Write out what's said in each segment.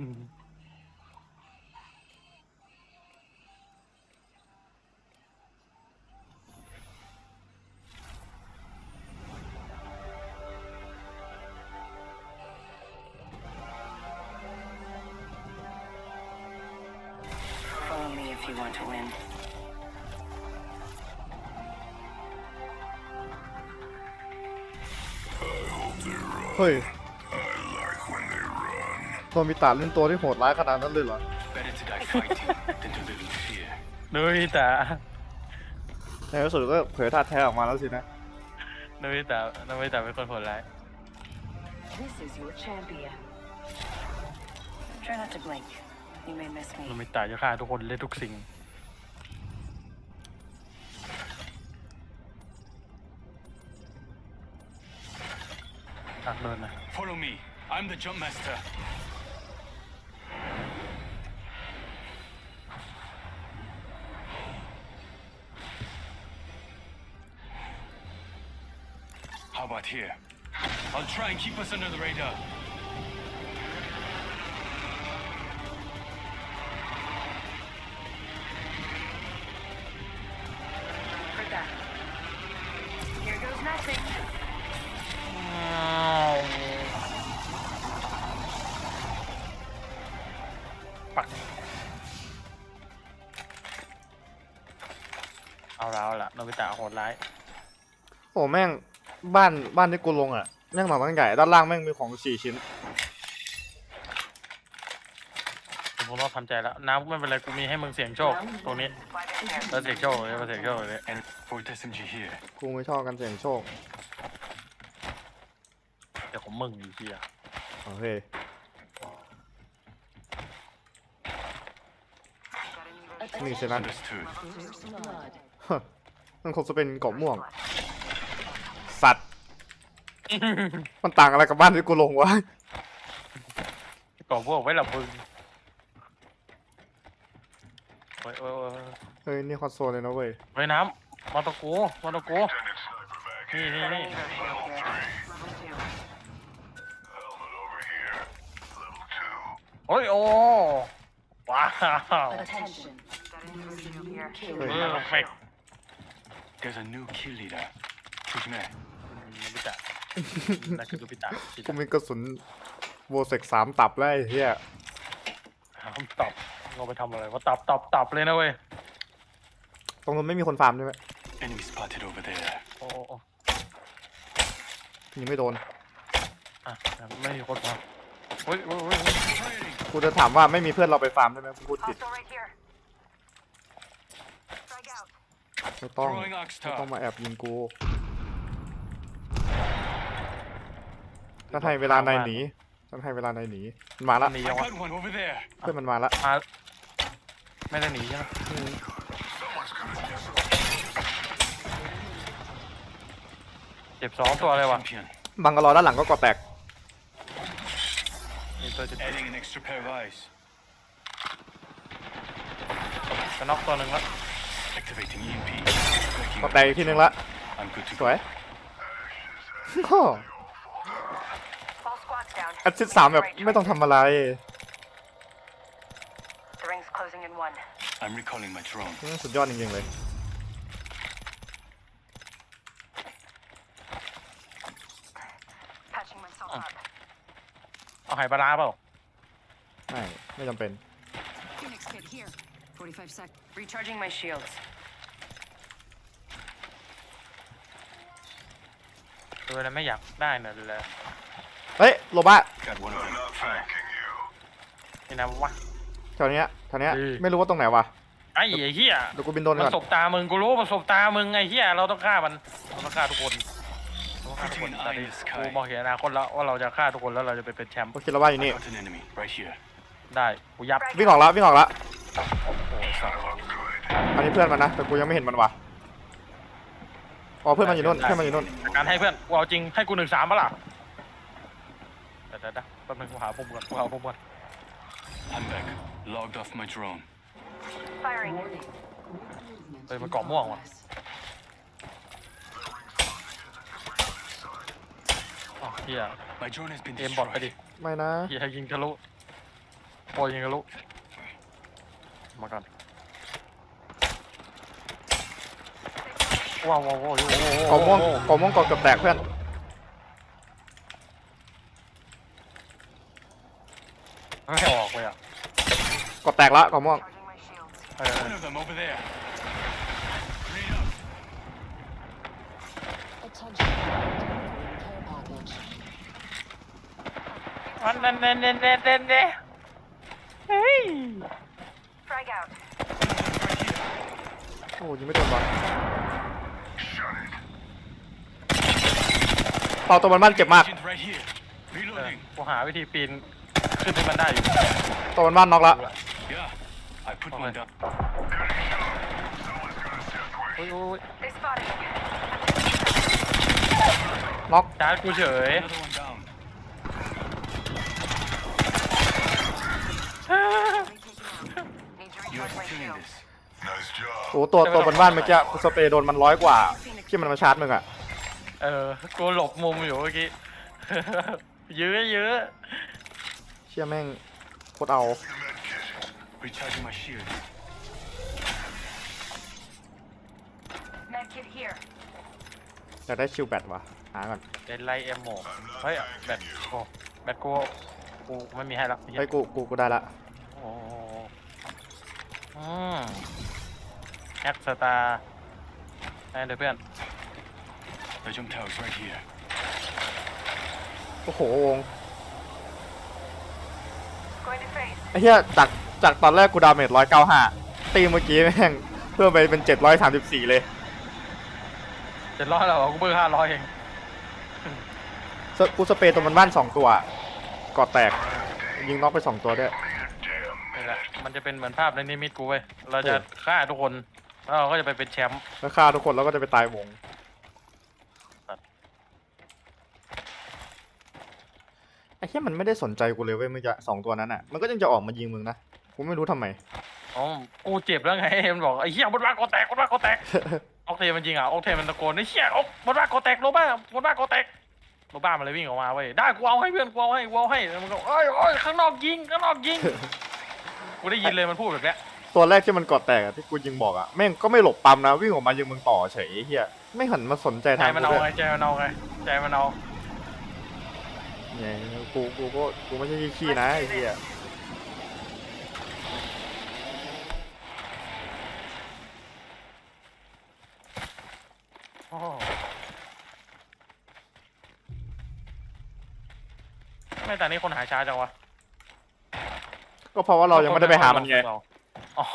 Follow me if you want to win. Hey. โนมิตะเล่นตัวที่โหดร้ายขนาดนั้นเลยเหรอ Better to die fighting than to live in fear. นุ้ยแต่ในที่สุดก็เผยท่าแท้ออกมาแล้วสินะนุ้ยแต่นุ้ยแต่เป็นคนโหดร้าย This is your champion. Try not to blink. You may miss นุ้ me. ยแต่จะฆ่าทุกคนเล่นทุกสิ่งตักเดินนะ Follow me. I'm the jump master. Try and keep us under the radar. For that. Here goes nothing. ปักเอาแล้วล่ะโนบิตะโหดร้ายโอ้แม่งบ้านบ้านที่กูลงอะ แม่งหลังตั้งใหญ่ด้านล่างแม่งมีของสี่ชิ้น ผมคงต้องทำใจแล้ว น้ำไม่เป็นไรกูมีให้มึงเสี่ยงโชคตรงนี้แล้วเสี่ยงโชคเลยมาเสี่ยงโชคเลย And Fort SMG here. กูไม่ชอบกันเสี่ยงโชคเดี๋ยวของมึงอีกทีอะโอเคนี่ใช่ไหม Understood. มันคงจะเป็นเกาะม่วงสัตว์ มันต่างอะไรกับบ้านที่กูลงวะก่อพวกไว้หลับมึงอเฮ้ยนี่คอนโซลเลยนะเว้ยไว้น้ำมาตะกูมาตะกูนี่นี่นี่โอ้ยโอ้ว้าวหลเออเก There's a new kill leader. Who's next? นั่นคือโนบิตะที่กูมีกระสุนโวเซกสามตับแล้วไอ้เหี้ยหาคำตอบเราไปทำอะไรว่าตับตับตับเลยนะเว้ยตรงนู้นไม่มีคนฟาร์มใช่ไหม Enemy spotted over there. โอ้โอ้โอ้ยิงไม่โดน อะไม่มีคนมาเฮ้ยเฮ้ยเฮ้ยเฮ้ย Firing. กูจะถามว่าไม่มีเพื่อนเราไปฟาร์มได้ไหมกูพูดผิด Hostile right here. Strike out. ไม่ต้อง Throwing Arc ไม่ต้อง Star. มาแอบยิงกู ถ้าให้เวลานายหนีถ้าให้เวลานายหนีมันมาละหนี I ยังวะ got one over there. เพื่อนมันมาละมาไม่ได้หนีใช่ไหมเจ็บสองตัวเลยว่ะ Champion. บังกะรอด้านหลังก็ก่อแตกมีตัวเจ็บ Adding an extra pair of eyes. จะน็อกตัวหนึ่งแล้ว Activating EMP. ก่อแตกอีกทีนึงละ I'm good to ส go. วยโอ้ All squads down. แอดซิสสามแบบไม่ต้องทำอะไร The ring's closing in one. I'm recalling my drone. อืมสุดยอดจริงๆเลย Patching myself up. เอาหายปลาร้าเปล่าไม่ไม่จำเป็น Phoenix kit here. 45 sec. Recharging my shields. ดูแล้วไม่อยากได้น่ะเลย เฮ้ยโลบ้า Got one of them. Fire. นี่นะวะ แถวเนี้ยแถวเนี้ยเออไม่รู้ว่าตรงไหนวะไอ้ไอ้เหี้ยเดี๋ยวกูบินโดรนมันก่อนสบตามึงกูรู้มันสบตามึงไอ้เหี้ยเราต้องฆ่ามันเราต้องฆ่าทุกคนเราต้องฆ่าทุกคนตอนนี้กูมองเห็นอนาคตแล้วว่าเราจะฆ่าทุกคนแล้วเราจะไปเป็นแชมป์โอเคแล้วว่าอยู่ I นี่ got an enemy right here. ได้กูยับวิ่งออกแล้ววิ่งออกแล้วโอ้ยสัตว์อันนี้เพื่อนมันนะแต่กูยังไม่เห็นมันวะอ๋อเพื่อนมันอยู่นู่นเพื่อนมันอยู่นู่นจัดการให้เพื่อนกูเอาจริงให้กูหนึ่งสามปะล่ะ เดี๋ยวเดี๋ยวเดี๋ยวแป๊บนึงกูหาปุ่มก่อนกูหาปุ่มก่อน I'm back. Logged off my drone. Firing. Movement. เฮ้ยมันเกาะม่วงว่ะ อ๋อเฮีย My drone has been เอมบอดไปดิ destroyed. ไม่นะ เฮียยิงทะลุโอ้ยยิงกันลุ มาก่อนว้าวว้าวว้าวกอม่วงกอม่วงกอเกือบแตกเพื่อน ไม่ออกเลยอะกอแตกละกอม่วงเออ One of them over there. Grenade out. Attention. Care package. อันนั้นเน่เน่เน่เน่เน่เฮ้ยโอ้ยิงไม่โดนวะเป่าตัวมันบ้านเจ็บมาก Agent right here. เออ Reloading. กูหาวิธีปีน ขึ้นให้มันได้อยู่ตัวมันบ้านน็อกละ Yeah. I put one down. โอ้ยโอ้ยน็อกชาร์จกูเฉย Another one down. You're killing this. โอ้ตัวตัวบนบ้านเมื่อกี้กูสเปรย์โดนมันร้อยกว่า ที่มันมาชาร์จมึงอะเออกูหลบมุมอยู่เมื่อกี้ เยอะเยอะ เชี่ยแม่งโคตรเอา Recharging my shield. Medkit here. อยากได้ชิลแบตวะหาก่อนเดนไลเอ็มโมเฮ้ยแบตโอ้แบตกูกูไม่มีให้แล้วเฮ้ยกูกูกูได้ละโอ้โหอืมแอคสตาร์ได้เลยเพื่อน The jump tower's right here. โอ้โหวง ไอ้เหี้ยจากจากตอนแรกกูดาเมจร้อยเก้าห้าตีเมื่อกี้แม่งเพิ่มไปเป็นเจ็ดร้อยสามสิบสี่เลยเจ็ดร้อยแล้วเหรอกูเบอร์ห้าร้อยเองสกูสเปรย์ตัวมันบ้านสองตัวกอดแตก ยิงน็อกไปสองตัวด้วย นี่แหละมันจะเป็นเหมือนภาพในนิมิตกูเว้ยเราจะเออฆ่าทุกคนแล้วเราก็จะไปเป็นแชมป์แล้วฆ่าทุกคนแล้วก็จะไปตายวง ไอ้เหี้ยมันไม่ได้สนใจกูเลยเว้ยเมื่อกี้สองตัวนั้นอะมันก็ยังจะออกมายิงมึงนะกูไม่รู้ทำไม อ๋อกูเจ็บแล้วไงมันบอกไอ้เหี้ยบนบ้านกอแตกบนบ้านกอแตกออกเทมันจริงอะออกเทมันตะโกนไอ้เหี้ยออกบนบ้านกอแตกโรบ้าบนบ้านกอแตกโรบ้ามันเลยวิ่งออกมาเว้ยได้กูเอาให้เพื่อนกูเอาให้กูเอาให้แล้วมันก็เอ้ยเอ้ยข้างนอกยิงข้างนอกยิงกูได้ยินเลยมันพูดแบบเนี้ยตัวแรกที่มันกอดแตกอะที่กูยิงบอกอะแม่งก็ไม่หลบปั๊มนะวิ่งออกมายิงมึงต่อเฉยไอ้เฮียไม่หันมาสนใจใจทางมันกูเอาด้วไงยใจมันเอาไงใจมันเอา เนี่ยกูกูก็กูไม่ใช่ขี้ๆนะไอ้เฮียโอ้ไม่แต่นี่คนหายช้าจังวะก็เพราะว่าเรายังไม่ได้ไปหามันไงอ๋อ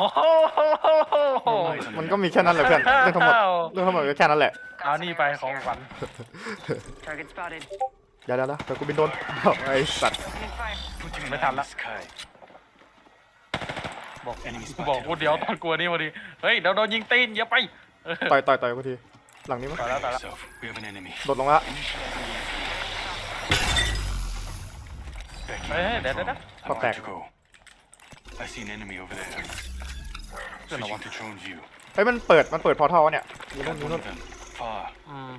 มันก็มีแค่นั้นแหละเพื่อนเรื่องทั้งหมดเรื่องทั้งหมดก็แค่นั้นแหละ เอานี่ไปของขวัญ Target spotted. เดี๋ยวเดี๋ยวเดี๋ยวกูบินโดนไอ้สัตว์ Opening fire. Putting an Mấy eye thằng in the đó. sky. บอก Enemy กูบอก spotted กูเดี๋ยว over ตอนกลัวนี่พอดี เฮ้ยเดี๋ยวโดนยิงตีนอย่าไปเออต่อยต่อยต่อยกูที หลังนี้มั้ยตายแล้วตายแล้ว Yourself. We have an enemy. โดดลงละ Becky, เฮ้ยเฮ้ย I'm เดี๋ยวเดี๋ยว drone. เดี๋ยว I'm Okay. about to go. I see an enemy over there. Good Switching one. to drone view. เฮ้ยมันเปิด มันเปิดพอร์ทัลวะเนี่ยอยู่นู่น Got อยู่ one นู่น of them. Far. อืม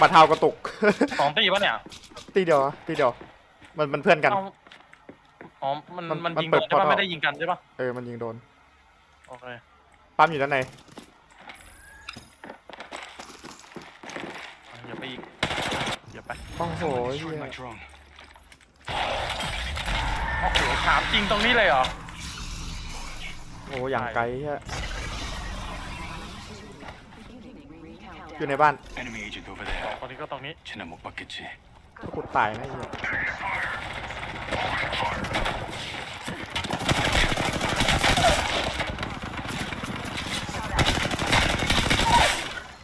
บัตรเท้ากระตุก สองตีปะเนี่ยตีเดียวอะตีเดียว มันมันเพื่อนกัน เอาอ๋อ มัน มันมันมันยิงเปิโดดนใช่ปะ portal ไม่ได้ยิงกันใช่ปะเออมันยิงโดน โอเค ปั๊มอยู่ด้านในอย่าไปอีกอย่าไปโอ้โห Someone เหี้ destroyed ย my drone. โอ้โหถามจริงตรงนี้เลยเหรอ โอ้โหอย่างไกลเฮีย อยู่ในบ้าน Enemy agent over สอง there. คนนี้ก็ตรงนี้ China mo pakichi. ถ้ากูตายนะไอ้เฮีย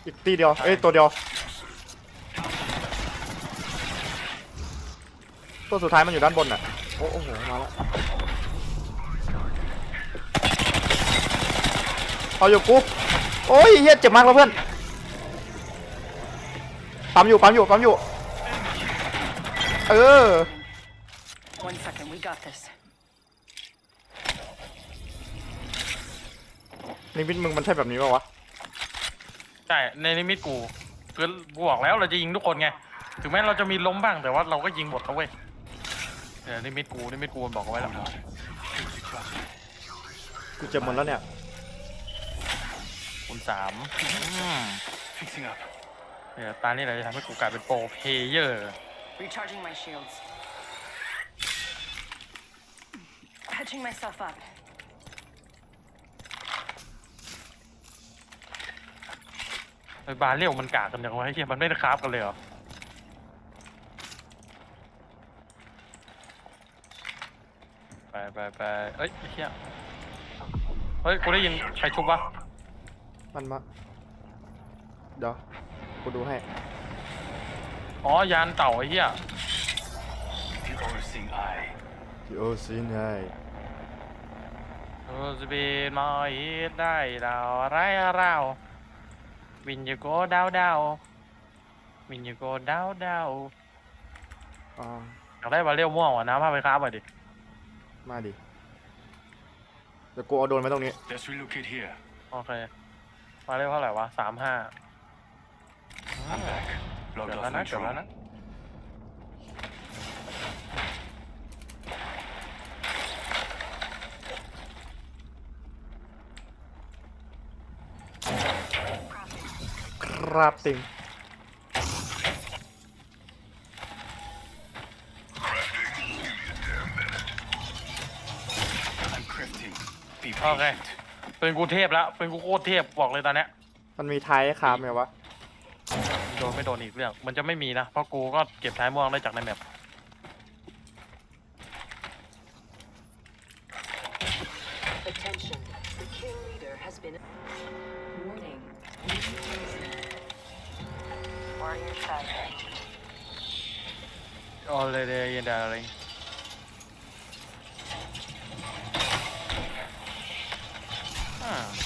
อีกตีเดียว เอ้ยตัวเดียว ตัวสุดท้ายมันอยู่ด้านบนน่ะ โอ้โอ้โห มาแล้วเอาอยู่กู โอ้ยเฮียเจ็บมากแล้วเพื่อน ปั๊มอยู่ปั๊มอยู่ปั๊มอยู่ เออ One second, we got this. นิมิตมึงมันใช่แบบนี้ป่าวะ ใช่ในนิมิตกูคือกูบอกแล้วเราจะยิงทุกคนไง ถึงแม้เราจะมีล้มบ้างแต่ว่าเราก็ยิงหมดนะเว้ยเดี๋ยวนี่มิดกูนี่มิดกูมันบอกเอาไว้แล้ว Hold on. Guilty pleasure. กูเจ็บหมดแล้วเนี่ย คุณสามอืม Fixing up. เดี๋ยวตานี่แหละจะทำให้กูกลายเป็นโปรเพลเยอร์ Recharging my shields. Patching myself up. ไอ้บาเรียวมันกากกันอย่างไรเฮียมันไม่ได้คราฟกันเลยเหรอ ไปไปไปเอ้ยไอ้เฮียเฮ้ย กูได้ยินใครชุบวะมันมา เดี๋ยว กูดูให้ อ๋อยานเต่าไอ้เฮีย The overseeing eye. โอ้สิไงโอ้จะเป็นมาอีกได้ดาวไรเรา วินยูโกดาวดาววินยูโกดาวดาวอ่าอยากได้บาเรียวม่วงว่ะน้ำพาไปคราฟหน่อยดิ มาดิเดี๋ยวกูเอาโดรนไว้ตรงนี้ Let's relocate here. โอเคมาเรียวเท่าไหร่วะสามห้า I'm back. เกือบ Logged แล้ว off นะ my เกือบแล้ว drone. นะ ครับติง I'm crafting. Be โอเค patient. เป็นกูเทพแล้ว เป็นกูโคตรเทพบอกเลยตอนเนี้ย มันมีท้ายให้คราฟไหมวะโดนไม่โดนอีกเรื่อง มันจะไม่มีนะ เพราะกูก็เก็บท้ายม่วงได้จากในแมป Attention. The king leader has been. Warning. Warrior side. โอเลยเดียนดาริงอ่า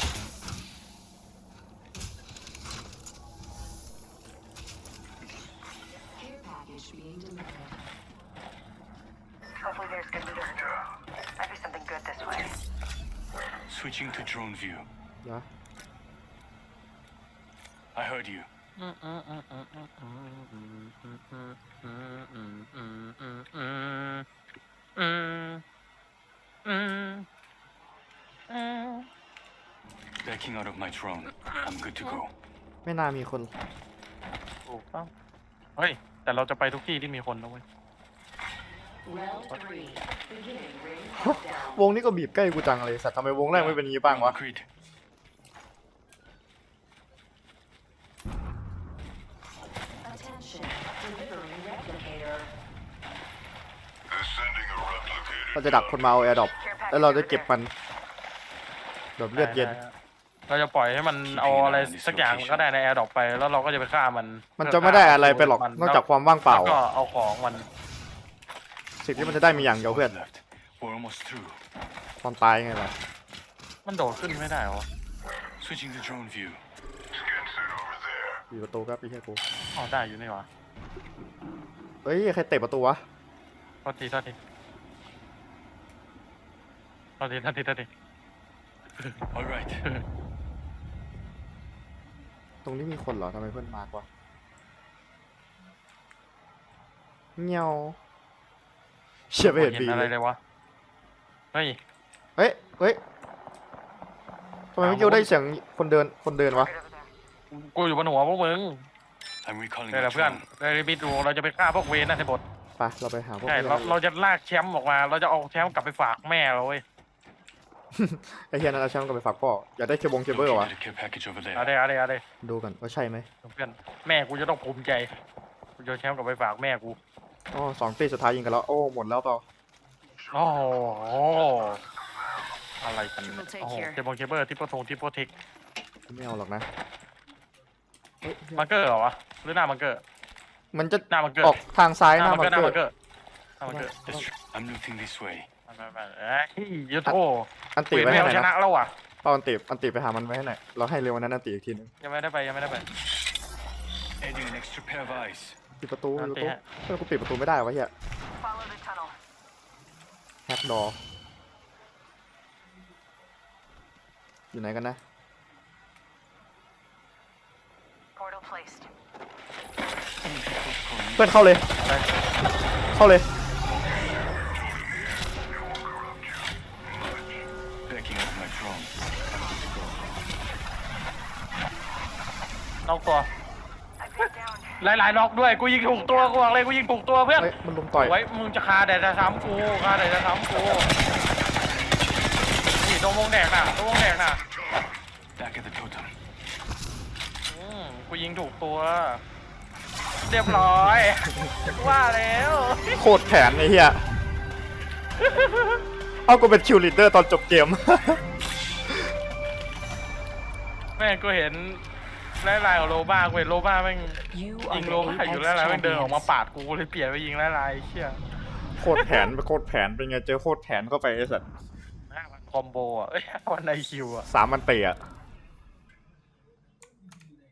มอืมอืม Backing out of my drone. I'm good to go. ไม่น่ามีคน ถูกต้อง เฮ้ย แต่เราจะไปทุกที่ที่มีคนนะเว้ย วงนี้ก็บีบใกล้กูจังเลยสัตว์ทำไมวงแรกไม่เป็นอย่างนี้บ้างวะ Agreed. Attention. Delivering replicator. เราจะดักคนมาเอาแอร์ดรอปแล้วเราจะเก็บมันแบบเลือดเย็น เราจะปล่อยให้มันเอาอะไรสักอย่างก็ได้ในแอร์ดรอปไป แล้วเราก็จะไปฆ่ามันมันจะไม่ได้อะไรไปหรอกนอกจากความว่างเปล่า แล้วก็เอาของมัน สิ่งที่มันจะได้มีอย่างเดียวเพื่อน Left. We're almost through. ความตายไงล่ะมันโดดขึ้นไม่ได้เหรอ Switching to drone view. อยู่ประตูครับพี่แค่กูอ๋อได้อยู่นี่หวะเฮ้ยใครเตะประตูวะโทษทีโทษทีโทษทีโทษทีโทษที All right. ตรงนี้มีคนเหรอทำไมเพื่อนมากวะเงี้ยว เชี่ยไม่เห็นบีอะไรเลยเลยวะ เฮ้ย เฮ้ย เฮ้ยทำไมเมื่อกี้ได้เสียงคนเดิน คนเดินวะ กูอยู่บนหัวพวกมึง I'm recalling เดี๋ยว my นะเพื่อน drone. ในบิดดูเราจะไปฆ่าพวกเวนนะในบทไปเราไปหาพวกใช่นี้เราเราจะลากแชมป์ออกมา เราจะเอาแชมป์กลับไปฝากแม่เราเว้ยไอ้เฮียนั่นเอาแชมป์กลับไปฝากพ่อ อยากได้เคเบงเคเบิลวะ Located a care package over เอา there. เด้เอาเด้เอาเด้ดูกันว่าใช่ไหมเพื่อนแม่กูจะต้องภูมิใจกูจะเอาแชมป์กลับไปฝากแม่กู อ๋อสองตีสุดท้ายยิงกันแล้ว โอ้ หมดแล้วเปล่าโอ้โหอะไรกันเนี่ย Triple take โอ้โห here เทปงเคเบิลที่โปรทงที่โปรเทคไม่เอาหรอกนะเฮ้ยมังเกอร์เหรอวะหรือหน้ามังเกอร์มันจะหน้ามังเกอร์ออกทางซ้ายหหน้าน้ามังมันเกอร์หน้ามังเกิเกอดร์หน้ามังเกอร์ That's true. I'm looting this way. ไปไปไปเอ้ยยูโทอันเวติทไว้ไม่ให้เอาหน่อยชนะนะแล้วว่ะเอาอันติอันติไปหามันไว้ให้หน่อยเราให้เร็ววันนั้นอันติอีกทีนึงยังไม่ได้ไปยังไม่ได้ไป Adding an extra pair of eyes. ปิดประตูประตูเฮ้ยกูปิดประตูไม่ได้วะเฮียแฮกดออยู่ไหนกันนะเพื่อนเข้าเลย เข้าเลยนอกตัว pinned down. หลายๆน็อกด้วย กูยิงถูกตัว กูบอกเลย กูยิงถูกตัวเพื่อน เฮ้ยมันลุมต่อย ไว้มึงจะคาแต่จะซ้ำกูคาแต่จะซ้ำกูนี่ตรงวงแดกน่ะตรงวงแดกน่ะ Back at the totem. อืมกูยิงถูกตัว เรียบร้อย ว่าแล้ว โคตรแผนไอ้เหี้ย เอากูเป็นคิวลีดเดอร์ตอนจบเกม แม่งกูเห็น ไล่ลายกับโลบ้ากูเห็นโลบ้าแม่ง You ยิ are ง the โลบ้าอยู่ไล่ลาย Apex แม่งเดินออกมา champions. ปาดกูกูเลยเปลี่ยนไปยิงไล่ลายเชี่ยโคตรแผนไปโคตรแผนเป็นไงเจอโคตรแผนเข้าไปไอ้สัตว์ห้าพันคอมโบอะเอ้ยห้าพันไอคิวอะสามมันเตะอะ